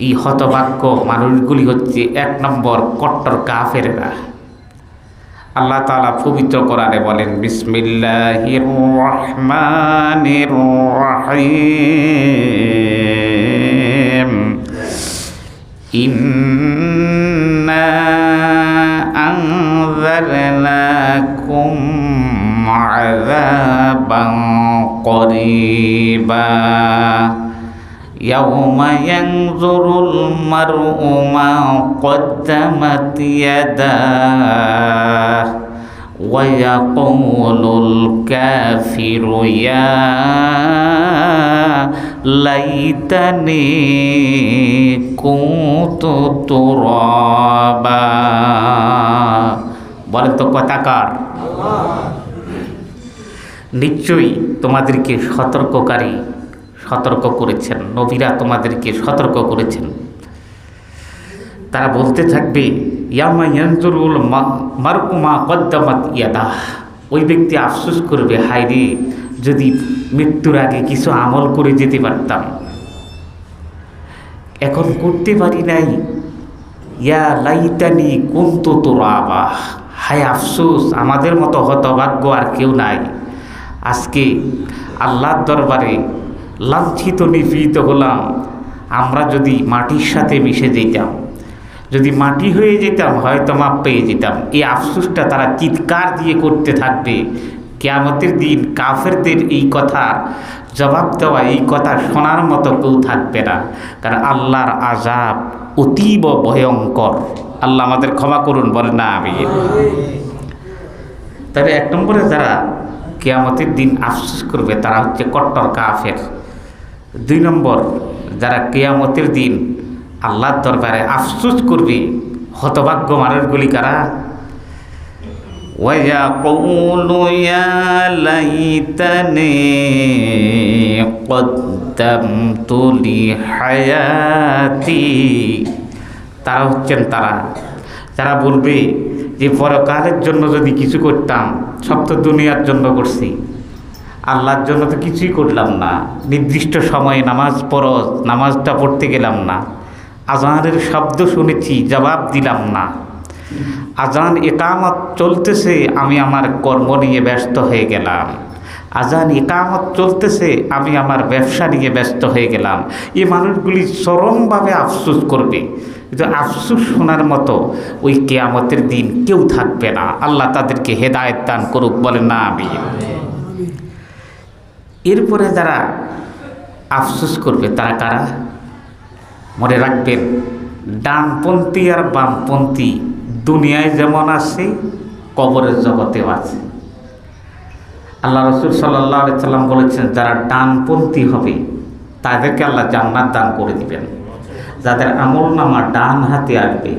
এই হতবাক্য মানুষগুলি হচ্ছে এক নম্বর কট্টর কাফেরা আল্লাহ তালা পবিত্র করারে বলেন বিসমিল্লাহ করিবা। يوم ينظر المرء ما قدمت يداه ويقول الكافر يا ليتني كنت ترابا বলেন তো কথাকার নিশ্চয়ই তোমাদেরকে সতর্ককারী সতর্ক করেছেন, নবীরা তোমাদেরকে সতর্ক করেছেন। তারা বলতে থাকবে ইয়ামা ইয়ানজুরুল মারকুমা কদ্দামাত ইয়াদা ওই ব্যক্তি আফসোস করবে হায়রে যদি মৃত্যুর আগে কিছু আমল করে যেতে পারতাম। এখন করতে পারি নাই। ইয়া লাইতানি কুন্তু তোরা আবাহ হায় আফসোস, আমাদের মতো হতভাগ্য আর কেউ নাই। আজকে আল্লাহর দরবারে লাঞ্ছিত, নিপীড়িত হলাম। আমরা যদি মাটির সাথে মিশে যেতাম, যদি মাটি হয়ে যেতাম, হয়তো মাপ পেয়ে যেতাম। এই আফসুসটা তারা চিৎকার দিয়ে করতে থাকবে। কেয়ামতের দিন কাফেরদের এই কথা জবাব দেওয়া, এই কথা শোনার মতো কেউ থাকবে না। কারণ আল্লাহর আজাব অতীব ভয়ঙ্কর। আল্লাহ আমাদের ক্ষমা করুন বলে না আমি তবে এক নম্বরে যারা কেয়ামতের দিন আফসোস করবে, তারা হচ্ছে কট্টর কাফের। দুই নম্বর যারা কেয়ামতের দিন আল্লাহর দরবারে আফসোস করবে হতভাগ্য মানুষগুলি কারা ويقول يا ليتني قدمت لحياتي তারা হচ্ছেন তারা যারা বলবে যে পরকালের জন্য যদি কিছু করতাম সব তো দুনিয়ার জন্য করছি আল্লাহর জন্য তো কিছুই করলাম না। নির্দিষ্ট সময়ে নামাজ পড়স নামাজটা পড়তে গেলাম না। আজানের শব্দ শুনেছি, জবাব দিলাম না। আজান একামত চলতেছে, আমি আমার কর্ম নিয়ে ব্যস্ত হয়ে গেলাম। আজান একামত চলতেছে, আমি আমার ব্যবসা নিয়ে ব্যস্ত হয়ে গেলাম। এ মানুষগুলি চরমভাবে আফসোস করবে। কিন্তু আফসোস শোনার মতো ওই কেয়ামতের দিন কেউ থাকবে না। আল্লাহ তাদেরকে হেদায়ত দান করুক, বলেন না আমি এরপরে যারা আফসোস করবে, তারা কারা? মনে রাখবেন, ডানপন্থী আর বামপন্থী দুনিয়ায় যেমন আছে, কবরের জগতেও আছে। আল্লাহ রসুল সাল্লাহ সাল্লাম বলেছেন, যারা ডানপন্থী হবে, তাদেরকে আল্লাহ জান্নাত দান করে দিবেন। যাদের আমল নামা ডান হাতে আসবে,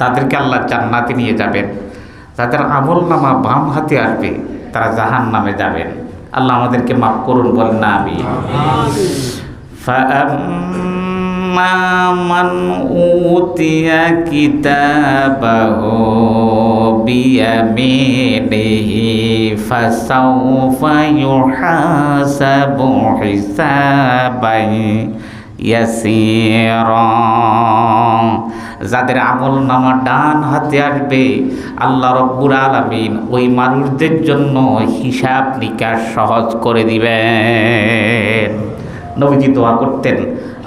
তাদেরকে আল্লাহ জান্নাতে নিয়ে যাবেন। যাদের আমল নামা বাম হাতে আসবে, তারা জাহান নামে যাবেন। আল্লাহ আমাদেরকে মাফ করুন বলেন না আমি فأما من أوتي كتابه بيمينه فسوف يحاسب حسابا يسيرا যাদের আমল নামা ডান হাতে আসবে, আল্লাহ রব্বুর আলমিন ওই মানুষদের জন্য হিসাব নিকাশ সহজ করে দিবেন। নবীজি দোয়া করতেন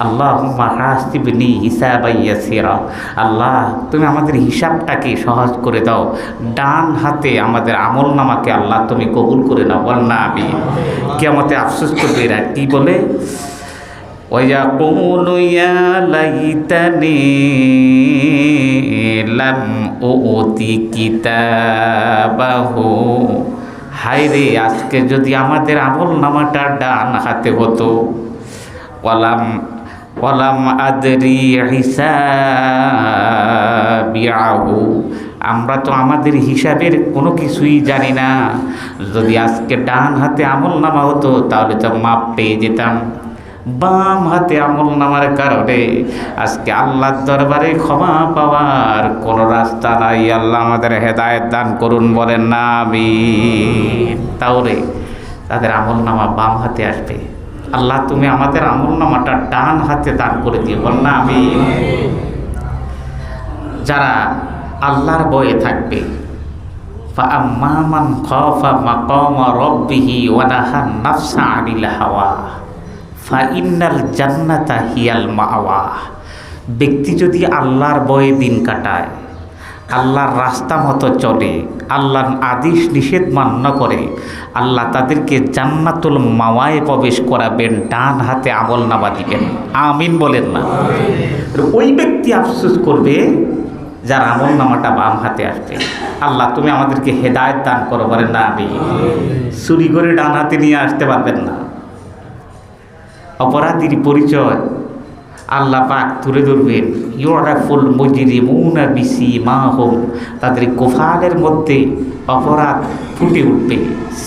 আল্লাহ হাসিবনি হিসাবাইয়াসিরা আল্লাহ, তুমি আমাদের হিসাবটাকে সহজ করে দাও। ডান হাতে আমাদের আমল নামাকে আল্লাহ তুমি কবুল করে নাও। বল না আমি কে আমাকে আফসোস করবে এরা। কী বলে? ويقول يا ليتني لم أؤت كتابه হায় রে আজকে যদি আমাদের আমল নামাটা ডান হাতে হতো ওয়ালাম ওয়ালাম আদরি হিসাবিয়াহু আমরা তো আমাদের হিসাবের কোনো কিছুই জানি না যদি আজকে ডান হাতে আমল নামা হতো তাহলে তো মাপ পেয়ে যেতাম বাম হাতে আমল নামার কারণে আজকে আল্লাহর দরবারে ক্ষমা পাওয়ার কোনো রাস্তা নাই আল্লাহ আমাদের হেদায়ত দান করুন বলেন না আমি তাহলে তাদের আমল নামা বাম হাতে আসবে আল্লাহ তুমি আমাদের আমল নামাটা ডান হাতে দান করে দিও বল না আমি যারা আল্লাহর বয়ে থাকবে فأما من خاف مقام ربه ونهى النفس عن الهوى ফাইনাল জান্নাতা হিয়াল মাওয়া। ব্যক্তি যদি আল্লাহর বয়ে দিন কাটায়, আল্লাহর রাস্তা মতো চলে, আল্লাহর আদিশ নিষেধ মান্য করে, আল্লাহ তাদেরকে জান্নাতুল মাওয়ায় প্রবেশ করাবেন, ডান হাতে আমল নামা দিবেন। আমিন বলেন না। ওই ব্যক্তি আফসোস করবে যার আমল নামাটা বাম হাতে আসবে। আল্লাহ, তুমি আমাদেরকে হেদায়ত দান করো বলেন না আমি চুরি করে ডান হাতে নিয়ে আসতে পারবেন না। অপরাধীর পরিচয়। আল্লাহ পাক তুলে ধরবেন, ইউরাফুল মুজরিমুনা বিসি মা হোম তাদের কোফালের মধ্যে অপরাধ ফুটে উঠবে,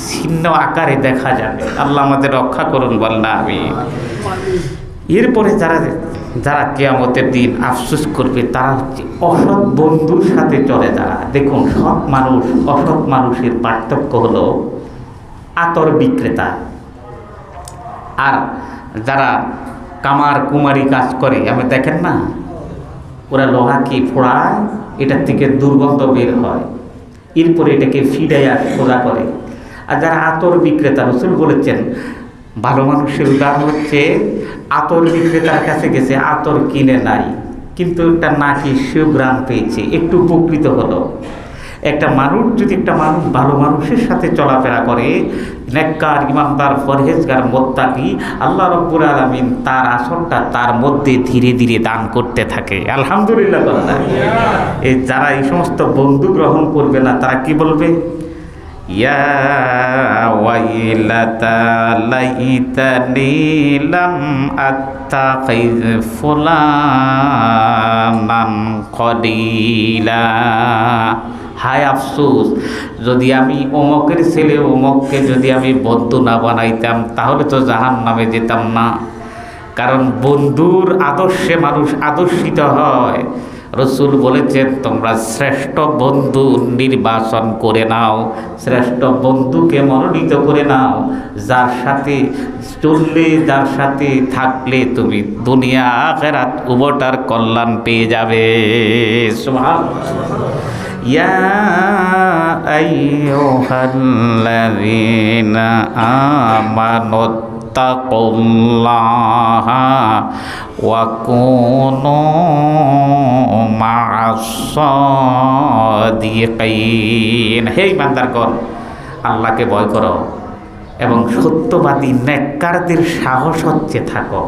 ছিন্ন আকারে দেখা যাবে। আল্লাহ আমাদের রক্ষা করুন বল না আমি এরপরে যারা যারা কেয়ামতের দিন আফসোস করবে, তারা হচ্ছে অসৎ বন্ধুর সাথে চলে যারা। দেখুন, সৎ মানুষ, অসৎ মানুষের পার্থক্য হলো আতর বিক্রেতা। আর যারা কামার কুমারি কাজ করে, আমি দেখেন না, ওরা লোহাকে ফোড়ায়? এটার থেকে দুর্গন্ধ বের হয়। এরপরে এটাকে ফিডাইয়া সোজা করে। আর যারা আতর বিক্রেতা, রসুল বলেছেন, ভালো মানুষের উদাহরণ হচ্ছে, আতর বিক্রেতার কাছে গেছে, আতর কিনে নাই। কিন্তু একটা নাকি সুগ্রাম পেয়েছে, একটু উপকৃত হলো। একটা মানুষ, যদি একটা মানুষ ভালো মানুষের সাথে চলাফেরা করে নেককার ইমানদার ফরহেজগার মোত্তাকি, আল্লাহ রব্বুল আলমিন তার আসনটা তার মধ্যে ধীরে ধীরে দান করতে থাকে। আলহামদুলিল্লাহ এই যারা এই সমস্ত বন্ধু গ্রহণ করবে না, তারা কি বলবে? আত্তাখিজ ফুলানান কদিলা হায় আফসুস, যদি আমি অমকের ছেলে অমককে যদি আমি বন্ধু না বানাইতাম, তাহলে তো জাহান নামে যেতাম না। কারণ বন্ধুর আদর্শে মানুষ আদর্শিত হয়। রসুল বলেছেন, তোমরা শ্রেষ্ঠ বন্ধু নির্বাচন করে নাও, শ্রেষ্ঠ বন্ধুকে মনোনীত করে নাও। যার সাথে চললে, যার সাথে থাকলে তুমি দুনিয়া, আখেরাত, উভটার কল্যাণ পেয়ে যাবে। يا أيها الذين آمنوا اتقوا الله وكونوا مع الصادقين হে ইমানদারগণ আল্লাহকে ভয় করো এবং সত্যবাদী নেককারদের সাহস হচ্ছে থাকো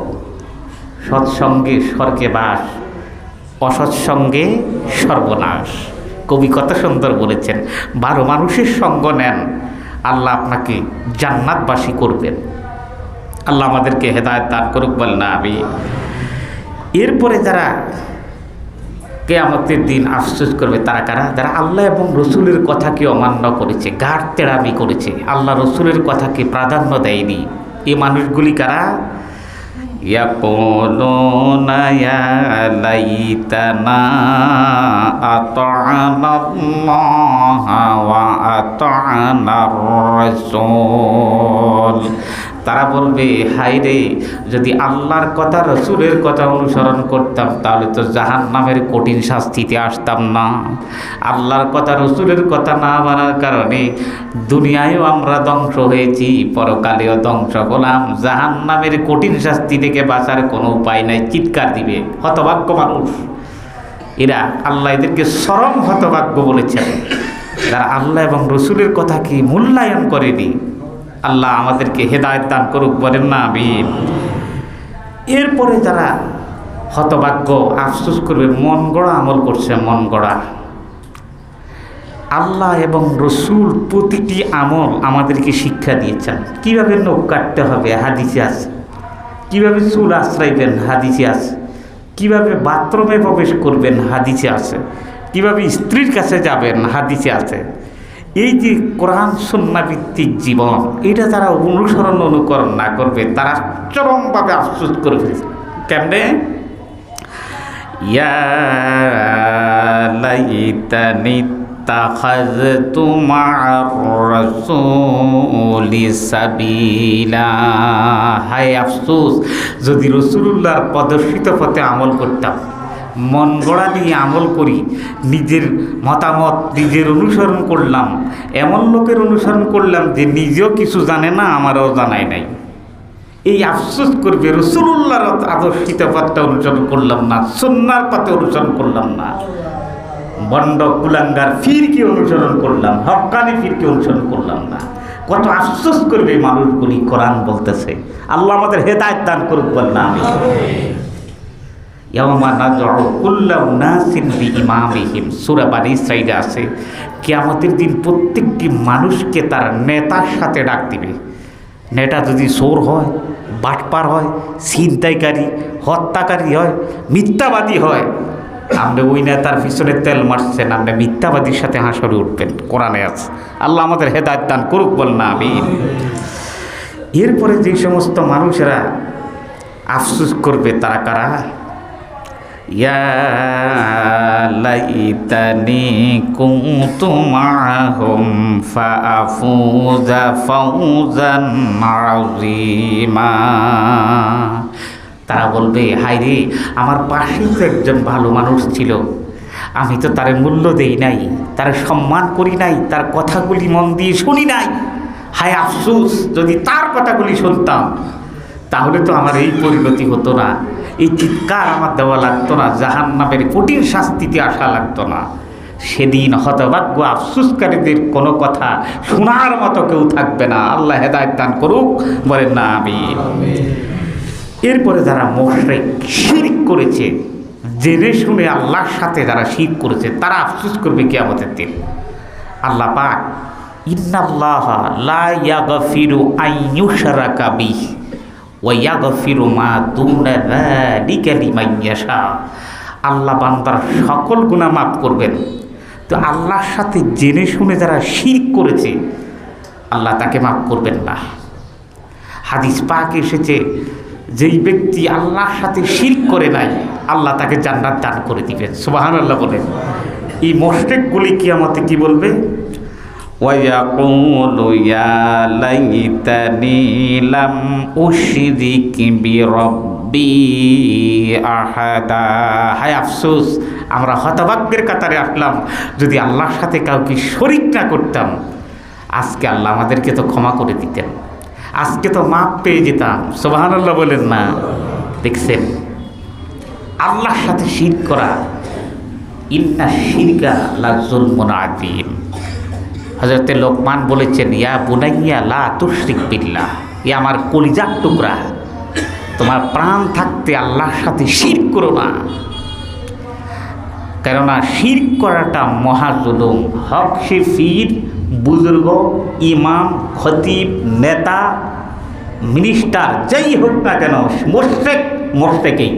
সৎসঙ্গে স্বর্গে বাস অসৎসঙ্গে সর্বনাশ কবি কত সুন্দর বলেছেন, বারো মানুষের সঙ্গ নেন, আল্লাহ আপনাকে জান্নাতবাসী করবেন। আল্লাহ আমাদেরকে হেদায়ত দান করুক বল না আমি এরপরে যারা কেয়ামতের দিন আফসোস করবে, তারা কারা? যারা আল্লাহ এবং রসুলের কথাকে অমান্য করেছে, গাঢ় তেড়ামি করেছে, আল্লাহ রসুলের কথাকে প্রাধান্য দেয়নি এই মানুষগুলি কারা? يقولون يا ليتنا أطعنا الله وأطعنا الرسول তারা বলবে হাই রে, যদি আল্লাহর কথা, রসুলের কথা অনুসরণ করতাম, তাহলে তো জাহান নামের কঠিন শাস্তিতে আসতাম না। আল্লাহর কথা, রসুলের কথা না মানার কারণে দুনিয়ায়ও আমরা ধ্বংস হয়েছি, পরকালেও ধ্বংস হলাম। জাহান নামের কঠিন শাস্তি থেকে বাঁচার কোনো উপায় নাই, চিৎকার দিবে, হতভাগ্য মানুষ। এরা আল্লাহ এদেরকে চরম হতভাগ্য বলেছেন। যারা আল্লাহ এবং রসুলের কথাকে মূল্যায়ন করেনি আল্লাহ আমাদেরকে হেদায়ত দান করুক বলেন না আমি এরপরে যারা হতভাগ্য আফসোস করবে, মন গড়া আমল করছে, মন গড়া। আল্লাহ এবং রসুল প্রতিটি আমল আমাদেরকে শিক্ষা দিয়েছেন। কীভাবে নখ কাটতে হবে, হাদিসে আছে। কীভাবে চুল আশ্রাইবেন, হাদিসে আছে। কীভাবে বাথরুমে প্রবেশ করবেন, হাদিসে আছে। কীভাবে স্ত্রীর কাছে যাবেন, হাদিসে আছে। এই যে কোরআন সন্ন্যাভিত্তিক জীবন, এটা যারা অনুসরণ অনুকরণ না করবে, তারা চরমভাবে আফসোস করে ফেলেছে। কেমনে? হায় আফসুস, যদি রসুল্লাহর প্রদর্শিত পথে আমল করতাম মন গড়া নিয়ে আমল করি, নিজের মতামত নিজের অনুসরণ করলাম, এমন লোকের অনুসরণ করলাম যে নিজেও কিছু জানে না, আমারও জানাই নাই। এই আফসোস করবে রসুল্লাহর আদর্শিত পথটা অনুসরণ করলাম না সন্ন্যার পথে অনুসরণ করলাম না। বন্ড কুলাঙ্গার ফিরকে অনুসরণ করলাম, হকানি ফিরকে অনুসরণ করলাম না। কত আফসোস করবে মানুষগুলি, কোরআন বলতেছে। আল্লাহ আমাদের হেদায়ত দান করুক বললাম। আছে, কিয়ামতের দিন প্রত্যেকটি মানুষকে তার নেতার সাথে ডাক দিবে। নেতা যদি সোর হয়, বাটপার হয়, ছিনতাইকারী, হত্যাকারী হয়, মিথ্যাবাদী হয়, আপনি ওই নেতার পিছনে তেল মারছেন, আপনি মিথ্যাবাদীর সাথে হাসরে উঠবেন। কোরআনে আছে, আল্লাহ আমাদের হেদায়ত দান করুক বল না আমি এরপরে যে সমস্ত মানুষেরা আফসুস করবে, তারা কারা? লাইতানি কুনতু মাহুম ফাআফুজা ফাউজান আযীমা। তারা বলবে হাই রে, আমার পাশে তো একজন ভালো মানুষ ছিল। আমি তো তার মূল্য দেই নাই, তার সম্মান করি নাই, তার কথাগুলি মন দিয়ে শুনি নাই। হায় আফসুস, যদি তার কথাগুলি শুনতাম, তাহলে তো আমার এই পরিণতি হতো না। এই চিৎকার আমার দেওয়া লাগতো না জাহান নামের কঠিন শাস্তিতে আসা লাগতো না। সেদিন হতভাগ্য আফসুসকারীদের কোনো কথা শোনার মতো কেউ থাকবে না। আল্লাহ হেদায়ত দান করুক, বলেন না আমি এরপরে যারা মোশরেক, শিরিক করেছে, জেনে শুনে আল্লাহর সাথে যারা শির করেছে, তারা আফসুস করবে কি আমাদের দিন। আল্লাহ পাক, ইন্নাল্লাহ লা ইয়াগফিরু আইয়ুশরাকা বিহি। ওয়া ইয়াগফিরু মা দুনা আল্লাহ বান্দার সকল গুনাহ মাফ করবেন। তো আল্লাহর সাথে জেনে শুনে যারা শির করেছে, আল্লাহ তাকে মাফ করবেন না। হাদিস পাক এসেছে, যেই ব্যক্তি আল্লাহর সাথে শিরক করে নাই, আল্লাহ তাকে জান্নাত দান করে দিবেন। সুবাহান আল্লাহ বলেন। এই মোশরেকগুলি কি আমাকে কি বলবে? ويقول يا ليتني لم أشرك بربي أحدا হায় আফসোস আমরা হতভাগ্যের কাতারে আসলাম যদি আল্লাহর সাথে কাউকে শরিক না করতাম আজকে আল্লাহ আমাদেরকে তো ক্ষমা করে দিতেন আজকে তো মাপ পেয়ে যেতাম সোবাহান আল্লাহ বলেন না দেখছেন আল্লাহর সাথে শির করা ইন্না শিরকা লাজুল মুনাদিম হজরতে লোকমান বলেছেন, ইয়া বুনাইয়া লা তুশরিক বিল্লাহ ইয়া আমার কলিজার টুকরা। তোমার প্রাণ থাকতে আল্লাহর সাথে শির করো না। কেননা শির করাটা মহাজুলুম হক, সে ফির বুজুর্গ, ইমাম, খতিব, নেতা, মিনিস্টার, যেই হোক না কেন মোশেক মোশেকেই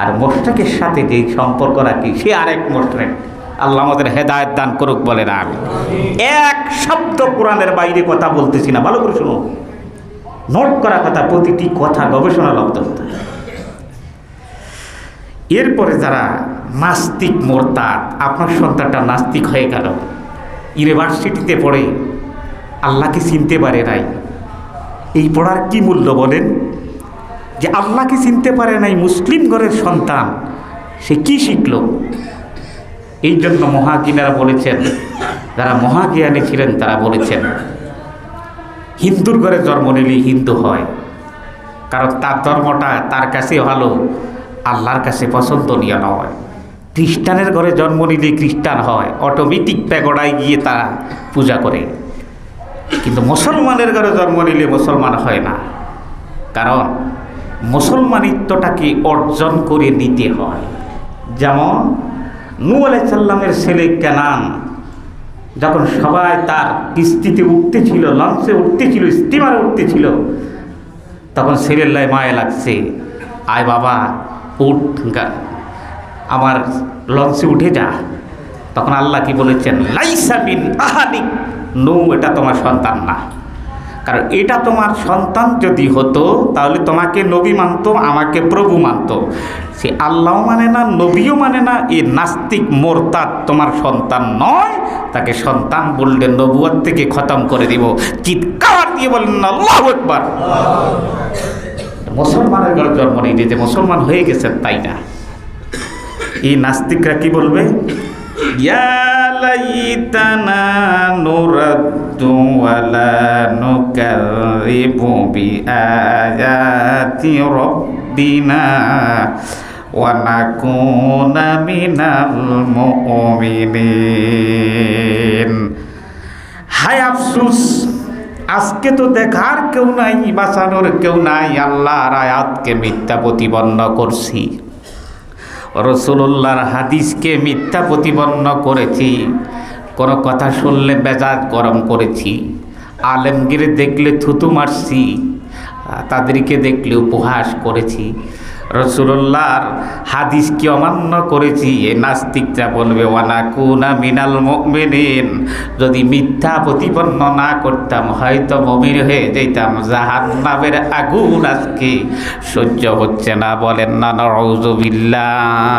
আর মোশেকের সাথে যে সম্পর্ক রাখি, সে আরেক মোশেক আল্লাহ আমাদের হেদায়ত দান করুক বলে না আমি এক শব্দ কোরআনের বাইরে কথা বলতেছি না, ভালো করে শুনো নোট করা কথা, প্রতিটি কথা গবেষণা লব্ধ হতে এরপরে যারা নাস্তিক মোরতাদ, আপনার সন্তানটা নাস্তিক হয়ে গেল, ইউনিভার্সিটিতে পড়ে, আল্লাহকে চিনতে পারে নাই, এই পড়ার কি মূল্য বলেন? যে আল্লাহকে চিনতে পারে নাই মুসলিম ঘরের সন্তান, সে কি শিখল? এই জন্য মহাজ্ঞানীরা বলেছেন, যারা মহাজ্ঞানী ছিলেন তারা বলেছেন, হিন্দুর ঘরে জন্ম নিলেই হিন্দু হয়। কারণ তার ধর্মটা তার কাছে ভালো, আল্লাহর কাছে পছন্দনীয় নয়। খ্রিস্টানের ঘরে জন্ম নিলে খ্রিস্টান হয় অটোমেটিক প্যাগোড়ায় গিয়ে তারা পূজা করে। কিন্তু মুসলমানের ঘরে জন্ম নিলে মুসলমান হয় না। কারণ মুসলমানিত্বটাকে অর্জন করে নিতে হয়। যেমন নূ আলাইসাল্লামের ছেলে কেনান, যখন সবাই তার কিস্তিতে উঠতেছিল, লঞ্চে উঠতেছিল স্টিমারে উঠতেছিল, তখন ছেলের লাই মায়ে লাগছে। আয় বাবা, উঠ আমার লঞ্চে উঠে যা। তখন আল্লাহ কি বলেছেন? লাইসা বিন আহাদিক নৌ এটা তোমার সন্তান না। কারণ এটা তোমার সন্তান যদি হতো, তাহলে তোমাকে নবী মানতো, আমাকে প্রভু মানতো। সে আল্লাহ মানে না, নবীও মানে না, এ নাস্তিক, মোরতাদ তোমার সন্তান নয়, তাকে সন্তান বললে নবুয়ার থেকে খতম করে দিব। চিৎকার দিয়ে বললেন আল্লাহ একবার মুসলমানের ঘরে জন্ম নেই, যে মুসলমান হয়ে গেছেন তাই না। এই নাস্তিকরা কি বলবে? ইয়া নুরাদ্দু নুকাযিবু বিআয়াতি রাব্বিনা ওয়া নাকুনা মিনাল মুমিনিন হায় আফসুস, আজকে তো দেখার কেউ নাই, বাঁচানোর কেউ নাই, আল্লাহর আয়াতকে মিথ্যা প্রতিপন্ন করছি। রসুল্লাহর হাদিসকে মিথ্যা প্রতিপন্ন করেছি। কোনো কথা শুনলে মেজাজ গরম করেছি। আলেমগিরে দেখলে থুতু মারছি, তাদেরকে দেখলে উপহাস করেছি। রসুল্লাহর হাদিসকে অমান্য করেছি, এ নাস্তিকরা বলবে ওয়ানা কুনা মিনাল মুমিনিন। যদি মিথ্যা প্রতিপন্ন না করতাম, হয়তো মমিন হয়ে যেতাম। জাহান্নামের আগুন আজকে সহ্য হচ্ছে না। বলেন না নজবিল্লা